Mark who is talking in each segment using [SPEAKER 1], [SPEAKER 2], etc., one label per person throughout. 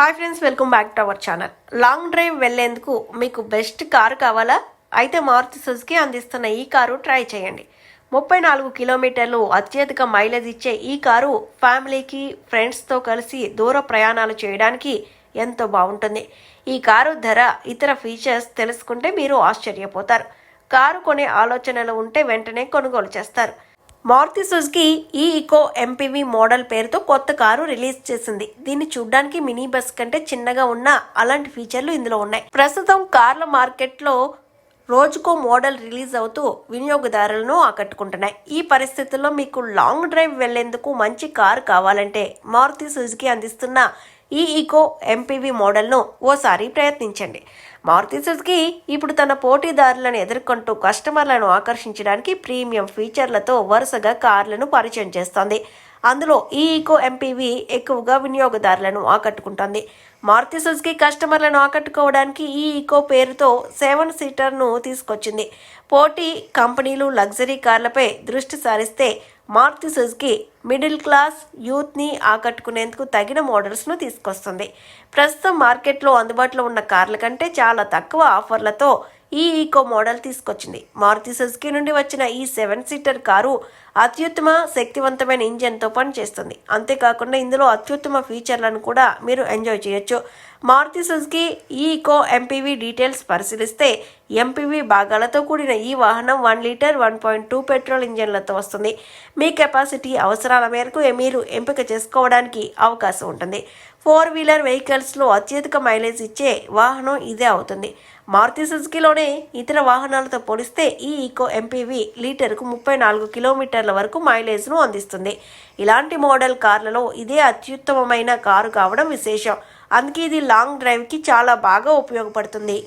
[SPEAKER 1] Hi friends welcome back to our channel long drive వెళ్ళేందుకు మీకు best car కావాలా? అయితే Maruti Suzuki అందిస్తున్న ఈ కారు ట్రై చేయండి. ముప్పై నాలుగు కిలోమీటర్లు అత్యధిక మైలేజ్ ఇచ్చే ఈ కారు ఫ్యామిలీకి ఫ్రెండ్స్తో కలిసి దూర ప్రయాణాలు చేయడానికి ఎంతో బాగుంటుంది. ఈ కారు ధర ఇతర ఫీచర్స్ తెలుసుకుంటే మీరు ఆశ్చర్యపోతారు. కారు కొనే ఆలోచనలు ఉంటే వెంటనే కొనుగోలు చేస్తారు. మారుతి సుజుకి ఈ ఇకో ఎంపీవీ మోడల్ పేరుతో కొత్త కారు రిలీజ్ చేసింది. దీన్ని చూడ్డానికి మినీ బస్ కంటే చిన్నగా ఉన్న అలాంటి ఫీచర్లు ఇందులో ఉన్నాయి. ప్రస్తుతం కార్ల మార్కెట్లో రోజుకో మోడల్ రిలీజ్ అవుతూ వినియోగదారులను ఆకట్టుకుంటున్నాయి. ఈ పరిస్థితుల్లో మీకు లాంగ్ డ్రైవ్ వెళ్ళేందుకు మంచి కారు కావాలంటే మారుతి సుజుకి అందిస్తున్న ఈ ఈకో ఎంపీవీ మోడల్ను ఓసారి ప్రయత్నించండి. మారుతి సుజుకి ఇప్పుడు తన పోటీదారులను ఎదుర్కొంటూ కస్టమర్లను ఆకర్షించడానికి ప్రీమియం ఫీచర్లతో వరుసగా కార్లను పరిచయం చేస్తోంది. అందులో ఈ ఈకో ఎంపీవి ఎక్కువగా వినియోగదారులను ఆకట్టుకుంటోంది. మారుతి సుజుకి కస్టమర్లను ఆకట్టుకోవడానికి ఈ ఈకో పేరుతో సెవెన్ సీటర్ను తీసుకొచ్చింది. పోటీ కంపెనీలు లగ్జరీ కార్లపై దృష్టి సారిస్తే మారుతి సుజుకి మిడిల్ క్లాస్ యూత్ని ఆకట్టుకునేందుకు తగిన మోడల్స్ను తీసుకొస్తుంది. ప్రస్తుతం మార్కెట్లో అందుబాటులో ఉన్న కార్ల కంటే చాలా తక్కువ ఆఫర్లతో ఈ ఈకో మోడల్ తీసుకొచ్చింది. మారుతి సుజుకి నుండి వచ్చిన ఈ సెవెన్ సీటర్ కారు అత్యుత్తమ శక్తివంతమైన ఇంజన్తో పనిచేస్తుంది. అంతేకాకుండా ఇందులో అత్యుత్తమ ఫీచర్లను కూడా మీరు ఎంజాయ్ చేయొచ్చు. మారుతి సుజుకి ఈ ఈకో ఎంపీవీ డీటెయిల్స్ పరిశీలిస్తే ఎంపీవీ భాగాలతో కూడిన ఈ వాహనం one litre one point two petrol ఇంజన్లతో వస్తుంది. మీ కెపాసిటీ అవసరాల మేరకు మీరు ఎంపిక చేసుకోవడానికి అవకాశం ఉంటుంది. ఫోర్ వీలర్ వెహికల్స్లో అత్యధిక మైలేజ్ ఇచ్చే వాహనం ఇదే అవుతుంది. మారుతి సుజుకిలోనే ఇతర వాహనాలతో పోలిస్తే ఈ ఈకో ఎంపీవీ లీటర్కు ముప్పై నాలుగు కిలోమీటర్ల వరకు మైలేజ్ను అందిస్తుంది. ఇలాంటి మోడల్ కార్లలో ఇదే అత్యుత్తమమైన కారు కావడం విశేషం. అందుకే ఇది లాంగ్ డ్రైవ్కి చాలా బాగా ఉపయోగపడుతుంది.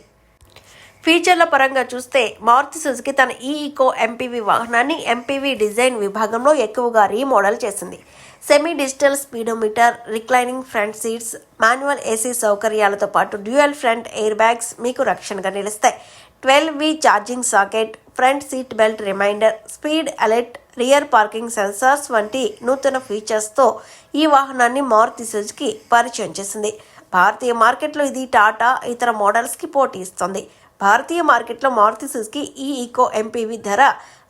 [SPEAKER 1] ఫీచర్ల పరంగా చూస్తే మారుతి సుజుకి తన ఈ ఈకో ఎంపీవీ వాహనాన్ని ఎంపీవీ డిజైన్ విభాగంలో ఎక్కువగా రీమోడల్ చేసింది. Semi digital speedometer reclining front seats manual AC సౌకర్యాలతో పాటు డ్యూయల్ ఫ్రంట్ ఎయిర్ బ్యాగ్స్ మీకు రక్షణగా నిలుస్తాయి. Twelve V charging socket front seat belt reminder speed alert rear parking sensors వంటి నూతన ఫీచర్స్తో ఈ వాహనాన్ని మారుతి సుజుకి పరిచయం చేసింది. భారతీయ మార్కెట్లో ఇది టాటా ఇతర మోడల్స్కి పోటీ ఇస్తుంది. భారతీయ మార్కెట్లో మారుతి సుజుకి ఈ ఈకో ఎంపీవీ ధర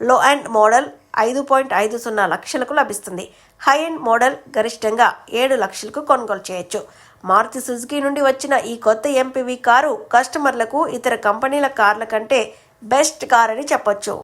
[SPEAKER 1] లో అండ్ మోడల్ ఐదు పాయింట్ ఐదు సున్నా లక్షలకు లభిస్తుంది. హై ఎండ్ మోడల్ గరిష్టంగా ఏడు లక్షలకు కొనుగోలు చేయొచ్చు. మారుతి సుజుకి నుండి వచ్చిన ఈ కొత్త ఎంపీవీ కారు కస్టమర్లకు ఇతర కంపెనీల కార్ల కంటే బెస్ట్ కార్ అని చెప్పొచ్చు.